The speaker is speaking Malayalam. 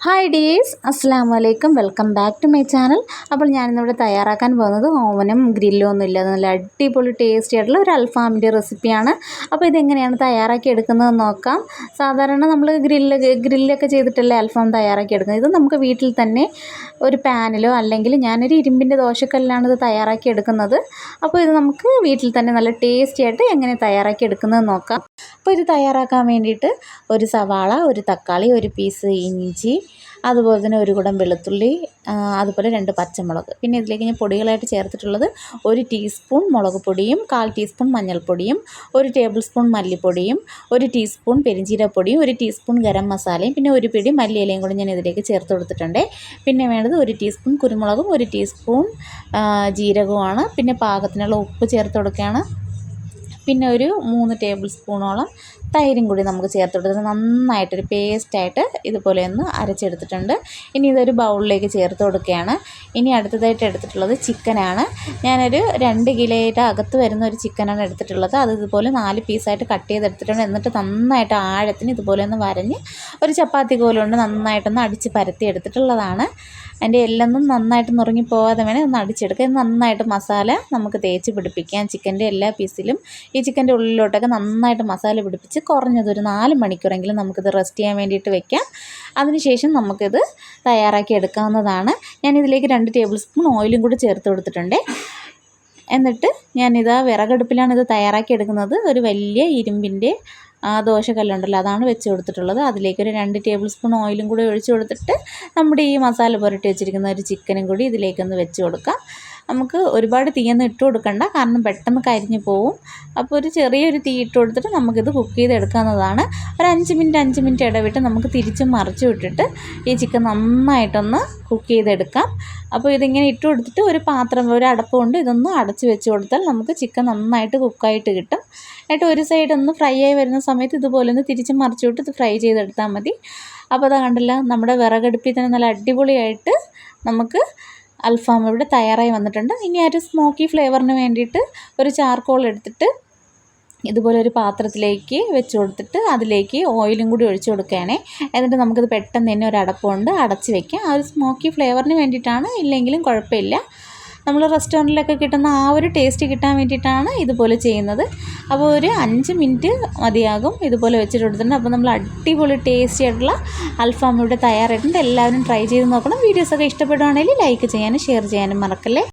ഹായ് ഡീസ് അസ്സാം വലൈക്കും welcome back to my channel അപ്പോൾ ഞാനിന്നിവിടെ തയ്യാറാക്കാൻ പോകുന്നത് ഓവനും ഗ്രില്ലും ഒന്നും ഇല്ലാതെ നല്ല അടിപൊളി ടേസ്റ്റി ആയിട്ടുള്ള ഒരു അൽഫാമിന്റെ റെസിപ്പിയാണ് അപ്പോൾ ഇതെങ്ങനെയാണ് തയ്യാറാക്കി എടുക്കുന്നത് നോക്കാം. സാധാരണ നമ്മൾ ഗ്രില്ല് ഗ്രില്ലൊക്കെ ചെയ്തിട്ടല്ലേ അൽഫാം തയ്യാറാക്കി എടുക്കുന്നത്. ഇത് നമുക്ക് വീട്ടിൽ തന്നെ ഒരു പാനിലോ അല്ലെങ്കിൽ ഞാനൊരു ഇരുമ്പിന്റെ ദോശക്കല്ലാണ് ഇത് തയ്യാറാക്കി എടുക്കുന്നത്. അപ്പോൾ ഇത് നമുക്ക് വീട്ടിൽ തന്നെ നല്ല ടേസ്റ്റി ആയിട്ട് എങ്ങനെ തയ്യാറാക്കി എടുക്കുന്നത് നോക്കാം. അപ്പോൾ ഇത് തയ്യാറാക്കാൻ വേണ്ടിയിട്ട് ഒരു സവാള ഒരു തക്കാളി ഒരു പീസ് ഇഞ്ചി അതുപോലെ തന്നെ ഒരു കുടം വെളുത്തുള്ളി അതുപോലെ രണ്ട് പച്ചമുളക്. പിന്നെ ഇതിലേക്ക് ഞാൻ പൊടികളായിട്ട് ചേർത്തിട്ടുള്ളത് ഒരു ടീസ്പൂൺ മുളക് പൊടിയും കാൽ ടീസ്പൂൺ മഞ്ഞൾപ്പൊടിയും ഒരു ടേബിൾ സ്പൂൺ മല്ലിപ്പൊടിയും ഒരു ടീസ്പൂൺ പെരിഞ്ചീരപ്പൊടിയും ഒരു ടീസ്പൂൺ ഗരം മസാലയും പിന്നെ ഒരു പിടി മല്ലിയിലയും കൂടി ഞാൻ ഇതിലേക്ക് ചേർത്ത് കൊടുത്തിട്ടുണ്ട്. പിന്നെ വേണ്ടത് ഒരു ടീസ്പൂൺ കുരുമുളകും ഒരു ടീസ്പൂൺ ജീരകവുമാണ്. പിന്നെ പാകത്തിനുള്ള ഉപ്പ് ചേർത്ത് കൊടുക്കുകയാണ്. പിന്നെ ഒരു മൂന്ന് ടേബിൾ സ്പൂണോളം തൈരും കൂടി നമുക്ക് ചേർത്ത് കൊടുത്ത് നന്നായിട്ടൊരു പേസ്റ്റായിട്ട് ഇതുപോലെ ഒന്ന് അരച്ചെടുത്തിട്ടുണ്ട്. ഇനി ഇതൊരു ബൗളിലേക്ക് ചേർത്ത് കൊടുക്കുകയാണ്. ഇനി അടുത്തതായിട്ട് എടുത്തിട്ടുള്ളത് ചിക്കനാണ്. ഞാനൊരു രണ്ട് കിലോയുടെ അകത്ത് വരുന്ന ഒരു ചിക്കനാണ് എടുത്തിട്ടുള്ളത്. അത് ഇതുപോലെ നാല് പീസായിട്ട് കട്ട് ചെയ്തെടുത്തിട്ടുണ്ട്. എന്നിട്ട് നന്നായിട്ട് ആഴത്തിന് ഇതുപോലെ ഒന്ന് വരഞ്ഞ് ഒരു ചപ്പാത്തി കോലുകൊണ്ട് നന്നായിട്ടൊന്ന് അടിച്ച് പരത്തി എടുത്തിട്ടുള്ളതാണ്. അതിന്റെ എല്ലൊന്നും നന്നായിട്ട് നുറുങ്ങി പോകാതെ വേണേൽ ഒന്ന് അടിച്ചെടുക്കുക. നന്നായിട്ട് മസാല നമുക്ക് തേച്ച് പിടിപ്പിക്കാം ചിക്കന്റെ എല്ലാ പീസിലും. ഈ ചിക്കന്റെ ഉള്ളിലോട്ടൊക്കെ നന്നായിട്ട് മസാല പിടിപ്പിച്ച് കുറഞ്ഞത് ഒരു നാല് മണിക്കൂറെങ്കിലും നമുക്കിത് റെസ്റ്റ് ചെയ്യാൻ വേണ്ടിയിട്ട് വെക്കാം. അതിനുശേഷം നമുക്കിത് തയ്യാറാക്കി എടുക്കാവുന്നതാണ്. ഞാനിതിലേക്ക് രണ്ട് ടേബിൾ സ്പൂൺ ഓയിലും കൂടി ചേർത്ത് കൊടുത്തിട്ടുണ്ട്. എന്നിട്ട് ഞാനിത് വിറകടുപ്പിലാണ് ഇത് തയ്യാറാക്കി എടുക്കുന്നത്. ഒരു വലിയ ഇരുമ്പിന്റെ ആ ദോശക്കല്ലുണ്ടല്ലോ അതാണ് വെച്ച് കൊടുത്തിട്ടുള്ളത്. അതിലേക്കൊരു രണ്ട് ടേബിൾ സ്പൂൺ ഓയിലും കൂടി ഒഴിച്ച് കൊടുത്തിട്ട് നമ്മുടെ ഈ മസാല പുരട്ടി വെച്ചിരിക്കുന്ന ഒരു ചിക്കനും കൂടി ഇതിലേക്കൊന്ന് വെച്ച് കൊടുക്കാം. നമുക്ക് ഒരുപാട് തീയൊന്നും ഇട്ട് കൊടുക്കണ്ട കാരണം പെട്ടെന്ന് കരിഞ്ഞു പോവും. അപ്പോൾ ഒരു ചെറിയൊരു തീ ഇട്ട് കൊടുത്തിട്ട് നമുക്കിത് കുക്ക് ചെയ്തെടുക്കാവുന്നതാണ്. ഒരു അഞ്ച് മിനിറ്റ് അഞ്ച് മിനിറ്റ് ഇടവിട്ട് നമുക്ക് തിരിച്ചും മറിച്ചു വിട്ടിട്ട് ഈ ചിക്കൻ നന്നായിട്ടൊന്ന് കുക്ക് ചെയ്തെടുക്കാം. അപ്പോൾ ഇതിങ്ങനെ ഇട്ട് കൊടുത്തിട്ട് ഒരു പാത്രം ഒരു അടപ്പ് കൊണ്ട് ഇതൊന്ന് അടച്ച് വെച്ച് കൊടുത്താൽ നമുക്ക് ചിക്കൻ നന്നായിട്ട് കുക്കായിട്ട് കിട്ടും. എന്നിട്ട് ഒരു സൈഡ് ഒന്ന് ഫ്രൈ ആയി വരുന്ന സമയത്ത് ഇതുപോലെ ഒന്ന് തിരിച്ച് മറിച്ച് വിട്ട് ഇത് ഫ്രൈ ചെയ്തെടുത്താൽ മതി. അപ്പോൾ അതാ കണ്ടില്ല നമ്മുടെ വിറകടുപ്പിൽ തന്നെ നല്ല അടിപൊളിയായിട്ട് നമുക്ക് അൽഫാം ഇവിടെ തയ്യാറായി വന്നിട്ടുണ്ട്. ഇനി ആ ഒരു സ്മോക്കി ഫ്ലേവറിന് വേണ്ടിയിട്ട് ഒരു ചാർക്കോൾ എടുത്തിട്ട് ഇതുപോലെ ഒരു പാത്രത്തിലേക്ക് വെച്ച് കൊടുത്തിട്ട് അതിലേക്ക് ഓയിലും കൂടി ഒഴിച്ച് കൊടുക്കുകയാണേ. എന്നിട്ട് നമുക്കിത് പെട്ടെന്ന് തന്നെ ഒരു അടപ്പുണ്ട് അടച്ച് വെക്കാം. ആ ഒരു സ്മോക്കി ഫ്ലേവറിന് വേണ്ടിയിട്ടാണ്. ഇല്ലെങ്കിലും കുഴപ്പമില്ല. നമ്മൾ റെസ്റ്റോറന്റിലൊക്കെ കിട്ടുന്ന ആ ഒരു ടേസ്റ്റ് കിട്ടാൻ വേണ്ടിയിട്ടാണ് ഇതുപോലെ ചെയ്യുന്നത്. അപ്പോൾ ഒരു അഞ്ച് മിനിറ്റ് മതിയാകും ഇതുപോലെ വെച്ചിട്ട് കൊടുത്തിട്ടുണ്ട് അപ്പോൾ നമ്മൾ അടിപൊളി ടേസ്റ്റി ആയിട്ടുള്ള അൽഫാം ഇവിടെ തയ്യാറായിട്ടുണ്ട്. എല്ലാവരും ട്രൈ ചെയ്ത് നോക്കണം. വീഡിയോസൊക്കെ ഇഷ്ടപ്പെടുവാണെങ്കിൽ ലൈക്ക് ചെയ്യാനും ഷെയർ ചെയ്യാനും മറക്കല്ലേ?